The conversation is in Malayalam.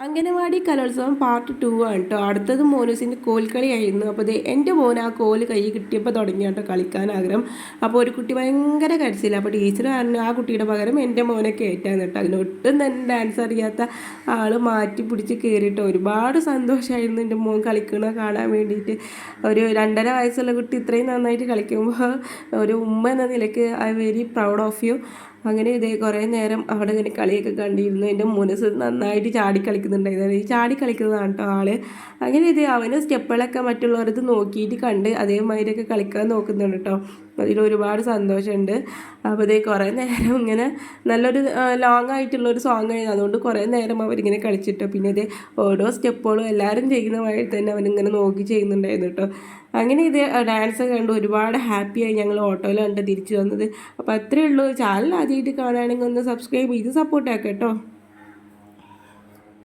അംഗനവാടി കലോത്സവം പാർട്ട് ടു ആണ് കേട്ടോ. അടുത്തത് മോനൂസിന്റെ കോൽക്കളിയായിരുന്നു അപ്പോൾ ഇത് എന്റെ മോൻ ആ കോൽ കൈ കിട്ടിയപ്പോൾ തുടങ്ങി കേട്ടോ കളിക്കാൻ ആഗ്രഹം. അപ്പോൾ ഒരു കുട്ടി ഭയങ്കര കരച്ചില്ല അപ്പോൾ ടീച്ചർ പറഞ്ഞു ആ കുട്ടിയുടെ പകരം എന്റെ മോനെ കയറ്റാന്ന് കേട്ടോ. അതിന് ഒട്ടും തന്നെ ഡാൻസ് അറിയാത്ത ആൾ മാറ്റി പിടിച്ച് കയറിയിട്ട് ഒരുപാട് സന്തോഷമായിരുന്നു എന്റെ മോൻ കളിക്കണ കാണാൻ വേണ്ടിയിട്ട്. ഒരു രണ്ടര വയസ്സുള്ള കുട്ടി ഇത്രയും നന്നായിട്ട് കളിക്കുമ്പോൾ ഒരു ഉമ്മ എന്ന നിലയ്ക്ക് I very proud of you അങ്ങനെ ഇതേ കുറേ നേരം അവിടെ ഇങ്ങനെ കളിയൊക്കെ കണ്ടിരുന്നു. എന്റെ മുനസ് നന്നായിട്ട് ചാടി കളിക്കുന്നുണ്ടായിരുന്നു. ഈ ചാടി കളിക്കുന്നതാണ് കേട്ടോ ആൾ. അങ്ങനെ ഇത് അവന് സ്റ്റെപ്പുകളൊക്കെ മറ്റുള്ളവരത് നോക്കിയിട്ട് കണ്ട് അതേമാതിരിയൊക്കെ കളിക്കാൻ നോക്കുന്നുണ്ട് കേട്ടോ അതിൽ ഒരുപാട് സന്തോഷമുണ്ട്. അപ്പോൾ ഇതേ കുറേ നേരം ഇങ്ങനെ നല്ലൊരു ലോങ് ആയിട്ടുള്ള ഒരു സോങ് ആയിരുന്നു. അതുകൊണ്ട് കുറേ നേരം അവരിങ്ങനെ കളിച്ചിട്ടോ. പിന്നെ ഇത് ഓരോ സ്റ്റെപ്പുകളും എല്ലാവരും ചെയ്യുന്ന വഴി തന്നെ അവരിങ്ങനെ നോക്കി ചെയ്യുന്നുണ്ടായിരുന്നു കേട്ടോ. അങ്ങനെ ഇത് ഡാൻസ് കണ്ട് ഒരുപാട് ഹാപ്പിയായി ഞങ്ങൾ ഓട്ടോയിൽ കണ്ട് തിരിച്ചു വന്നത്. അപ്പോൾ അത്രയേ ഉള്ളൂ. ചാനൽ ആദ്യമായിട്ട് കാണുകയാണെങ്കിൽ ഒന്ന് സബ്സ്ക്രൈബ് ചെയ്ത് സപ്പോർട്ട് ആക്കാം കേട്ടോ.